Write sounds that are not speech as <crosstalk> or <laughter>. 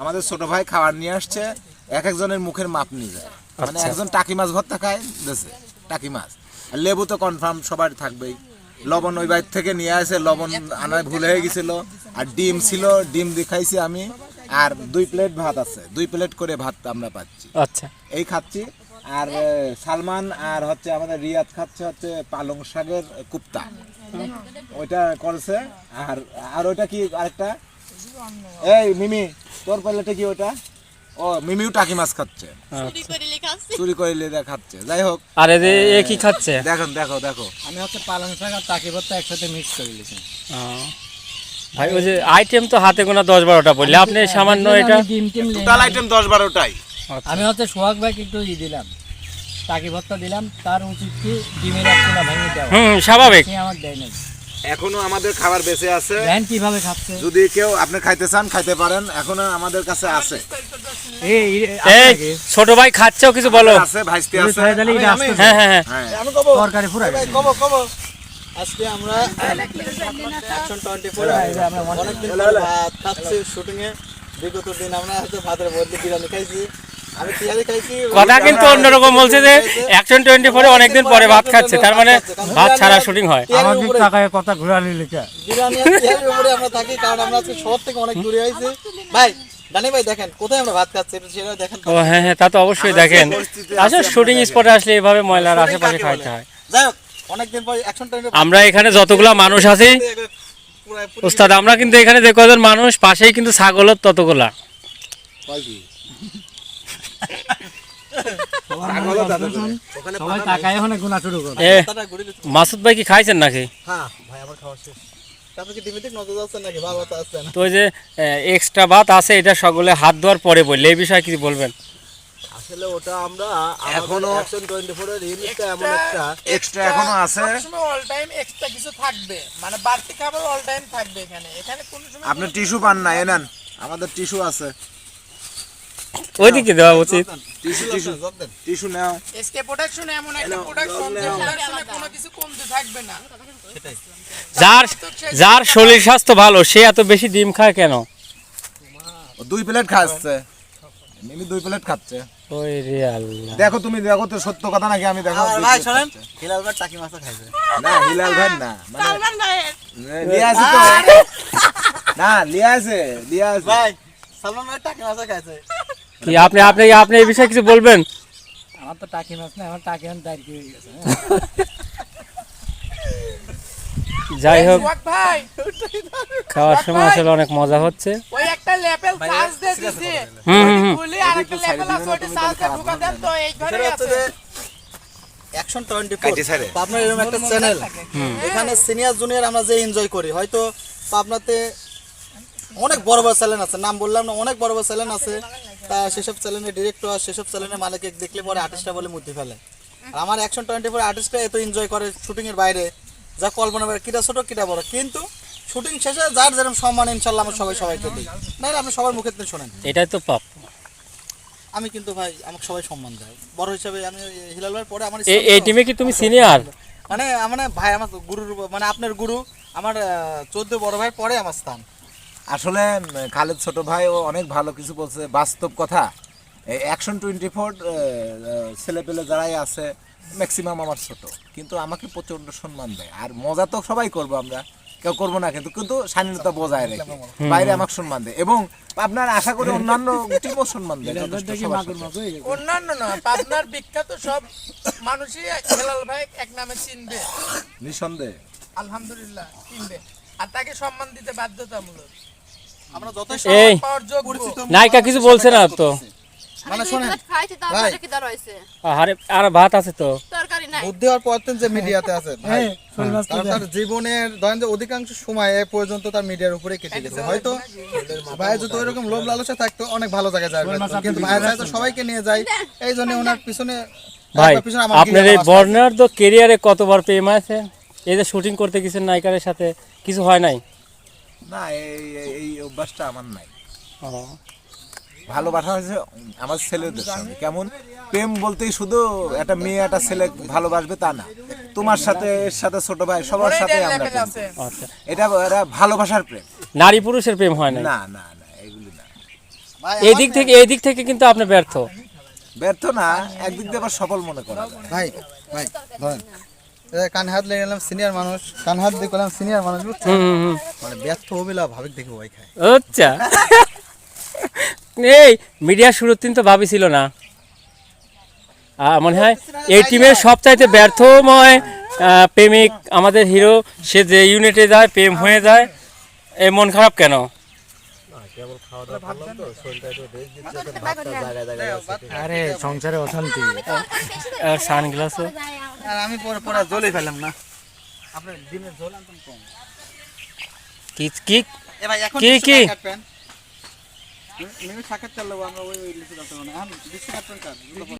আমাদের ছোট ভাই খাবার নিয়ে আসছে এক একজনের মুখের মাপ নিয়ে যায়। মানে আচ্ছা। একজন টাকি মাছ ভর্তা খায় দেশে টাকি মাছ। আর লেবু তো কনফার্ম সবার থাকবেই। লবণ ওই বাইর থেকে নিয়ে আসে লবণ আনায় ভুল হয়ে গেছিল। আর ডিম ছিল ডিম দিয়ে খাইছি আমি। আর দুই প্লেট ভাত আছে দুই প্লেট করে ভাত আমরা পাচ্ছি। আচ্ছা। এই খাচ্ছি। আর সালমান আর হচ্ছে আমাদের রিয়াদ খাচ্ছে হচ্ছে পালং শাকের কুপ্তা। ওইটা করেছে। আর আর ওইটা কি আরেকটা? এই মিমি তোর প্লেটে কি ওটা? ও মিমিও টাকি মাছ খাচ্ছে। চুরি করে খাচ্ছে। যাই হোক। আর এদের এ কি খাচ্ছে? দেখুন দেখো দেখো। আমি হচ্ছে পালং শাক আর টাকি ভর্তা একসাথে মিক্স করে দিয়েছি। ভাই ওই যে আইটেম তো হাতে গোনা দশ বারোটা বললে আপনি সামান্য এটা। টোটাল আইটেম দশ বারোটাই। আমি হচ্ছে সোহাগ ভাই একটু ই দিলাম। টাকি ভর্তা দিলাম তার উচিত কি ডিমের একটা ভেঙে দেওয়া। হুম স্বাভাবিক। আমার দেয় নাই। এখনও আমাদের খাবার বেঁচে আছে। দেখেন কীভাবে খাচ্ছে? যদি কেউ আপনি খাইতে চান খাইতে পারেন। এখনও আমাদের কাছে আছে। এই এই ছোট ভাই খাচ্ছেও কিছু বলো। আছে ভাইস্তি আছে। হ্যাঁ হ্যাঁ হ্যাঁ। হ্যাঁ। তরকারি ফুরাই গেছে। আজকে আমরা অ্যাকশন টোয়েন্টি ফোর এই যে আমরা মনে- অনেকদিন ভাত খাচ্ছি শুটিং এ বিগত দিন আমরা হয়তো ভাতের বদলে বিরিয়ানি খাইছি। কথা কিন্তু অন্যরকম বলছে যে অ্যাকশন টোয়েন্টি ফোরে অনেকদিন পরে ভাত খাচ্ছে তার মানে ভাত ছাড়া শুটিং হয়। দিক কথা ঘুরালি লেখা। বিরিয়ানি আর পেঁয়াজির উপরে আমরা থাকি কারণ আমরা আজকে শহর থেকে অনেক দূরে আইছি। ভাই ডানি ভাই দেখেন কোথায় আমরা ভাত খাচ্ছি? সেটা দেখেন। ও হ্যাঁ হ্যাঁ তা তো অবশ্যই দেখেন। আসলে শুটিং স্পটে আসলে এইভাবে ময়লার আশেপাশে খাইতে হয়? যাই হোক অনেকদিন পর অ্যাকশন টোয়েন্টি আমরা এখানে যতগুলা মানুষ আছি ওস্তাদ আমরা কিন্তু এখানে যে কজন মানুষ পাশেই কিন্তু ছাগলের ততগুলা সবাই তাকায় ওখানে গুণা শুরু করে এ মাসুদ ভাই কি খাইছেন নাকি? হ্যাঁ ভাই আমার খাওয়া শেষ। তারপর কি ডিমিটিক নজর যাচ্ছে নাকি? ভালো তো যে এক্সট্রা ভাত আছে এটা সকলে হাত ধোয়ার পরে বললে। এই বিষয়ে কি বলবেন? আসলে ওটা আমরা এখনো- অ্যাকশন টোয়েন্টি ফোর এর ইউনিটটা এমন একটা এক্সট্রা এখনও আছে। অল টাইম এক্সট্রা কিছু থাকবে। মানে বাড়তি খাবার অল টাইম থাকবে এখানে। এখানে কোনো সময় আপনি টিস্যু পান না এ নেন আমাদের টিস্যু আছে। ওইদিকে দেওয়া উচিত। টিস্যু টিস্যু টিস্যু নাও এসকে প্রোডাকশন এমন একটা প্রোডাকশন যে প্রোডাকশনে কোনো কিছু কমতে থাকবে না। যার যার শরীর স্বাস্থ্য ভালো সে এত বেশি ডিম খায় কেন? দুই প্লেট খাচ্ছে। মিমি দুই প্লেট খাচ্ছে। ওই রে আল্লাহ। দেখো তুমি দেখো তো সত্য কথা নাকি আমি দেখো ভাই plate হিলাল ভাই টাকি মাছও খাইছে। না হিলাল ভাই না মানে লিয়া আছে তো। না লিয়া আছে লিয়া আছে ভাই সালমান ভাই টাকি মাছও খাইছে। কি আপনি আপনি আপনি এই বিষয়ে কিছু বলবেন? আমার তো টাকি মাছ না আমার টাকি এখন দাঁড়িয়ে হয়ে গেছে যাই হোক ভাই খাওয়ার সময় আসলে অনেক মজা হচ্ছে। ওই একটা লেভেল চার্জ দিয়ে দিছি। হুম হুম হুম। খুলে লেভেল আছে ওইটা চার্জ দিয়ে ঢুকা দেন তো এই ঘরে আছে। অ্যাকশন টোয়েন্টি কাইটে ছাড়ে। আপনার এরকম একটা চ্যানেল এখানে সিনিয়র জুনিয়র আমরা যে এনজয় করি হয়তো পাবনাতে অনেক বড় বড় চ্যানেল আছে নাম বললাম না অনেক বড় বড় চ্যানেল আছে। তা সেসব চ্যানেলের ডিরেক্টর সেসব চ্যানেলের মালিক দেখলে পরে আর্টিস্টটা বলে মুক্তি ফেলে। আর আমার অ্যাকশন টোয়েন্টি ফোর আর্টিস্টটা এত এনজয় করে শুটিংয়ের বাইরে যা কল্পনা করে কিটা ছোট কিটা বড়। কিন্তু শুটিং শেষে যার যেরকম সম্মান ইনশাল্লাহ আমরা সবাই সবাইকে দিই। নাহলে আপনি সবার মুখে থেকে শোনেন। এটাই তো পাপ। আমি কিন্তু ভাই আমাকে সবাই সম্মান দেয়। বড় হিসাবে আমি হিলাল ভাই পরে আমার এই তো- টিমে কি তুমি সিনিয়র মানে মানে ভাই আমার গুরুর উপর- মানে আপনার গুরু আমার চোদ্দ বড় ভাই পরে আমার স্থান। আসলে খালেদ ছোট ভাই ও অনেক ভালো কিছু বলছে। বাস্তব কথা অ্যাকশন টোয়েন্টি ফোর ছেলে পেলে যারাই আছে ম্যাক্সিমাম আমার ছোট। কিন্তু আমাকে প্রচণ্ড সম্মান দেয়। আর মজা তো সবাই করব আমরা। কেউ করব না কিন্তু কিন্তু স্বাধীনতা বজায় রেখে। বাইরে আমাকে সম্মান দেয়। এবং আপনার আশা করি অন্যান্য টিমও সম্মান দেয়। অন্যান্য না পাবনার বিখ্যাত সব মানুষই হেলাল ভাই এক নামে চিনবে। নিঃসন্দেহে। আলহামদুলিল্লাহ চিনবে। আর তাকে সম্মান দিতে বাধ্যতামূলক। এই নায়িকা কিছু বলছে না তো? মানে শোনেন আরে আর ভাত আছে তো। তরকারি নাই। বুদ্ধি হওয়ার পর যে মিডিয়াতে আছে ভাই। মাছ কারণ তার জীবনের ধরেন যে অধিকাংশ সময় এ পর্যন্ত তার মিডিয়ার উপরে কেটে গেছে। হয়তো ভাই যদি ওইরকম লোভ লালসা থাকতো অনেক ভালো জায়গায় যায় কিন্তু ভাই তো সবাইকে নিয়ে যায় এই জন্য ওনার পিছনে ভাই একবার পিছনে আমার আপনার এই গিয়ে বর্ণার কেরিয়ারে কতবার প্রেম আছে? এই যে শুটিং করতে গেছেন নায়িকারের সাথে কিছু হয় নাই? না এই এই- অভ্যাসটা আমার নাই। ভালোবাসা হচ্ছে আমার ছেলেদের সঙ্গে। কেমন? প্রেম বলতেই শুধু একটা মেয়ে একটা ছেলে ভালোবাসবে তা না। তোমার সাথে এর সাথে ছোট ভাই সবার সাথে আমরা। আচ্ছা এটা এটা ভালোবাসার প্রেম। নারী পুরুষের প্রেম হয় নাই? না না না এগুলি না। ভাই এই দিক থেকে এই দিক থেকে কিন্তু আপনি ব্যর্থ। ব্যর্থ না একদিক দিয়ে আবার সফল মনে করা ভাই ভাই কান হাত লেগে গেলাম সিনিয়র মানুষ। কান হাত দিয়ে গেলাম সিনিয়র মানুষ মানে ব্যর্থ হবিলা ভাবিক দেখি ভয় খায়। আচ্ছা। <laughs> এই মিডিয়া শুরুর দিন তো ভাবি ছিল না। মনে হয় এই টিমের সবচাইতে ব্যর্থময় প্রেমিক আমাদের হিরো সে যে ইউনিটে যায় প্রেম হয়ে যায় এ মন খারাপ কেন? আরে সংসারে অশান্তি। সানগ্লাসও? আর আমি পরে পরে জ্বলে ফেলাম না। আপনার ডিমের ঝোল আনতাম কম। কি কি? এ ভাই এখন কি, বিশ কি? টাকা কাটবেন। মিনিট সাক্ষাৎ আমরা ওই ওই লিচু কাটতে না। এখন বিশ টাকা কাটবেন কাট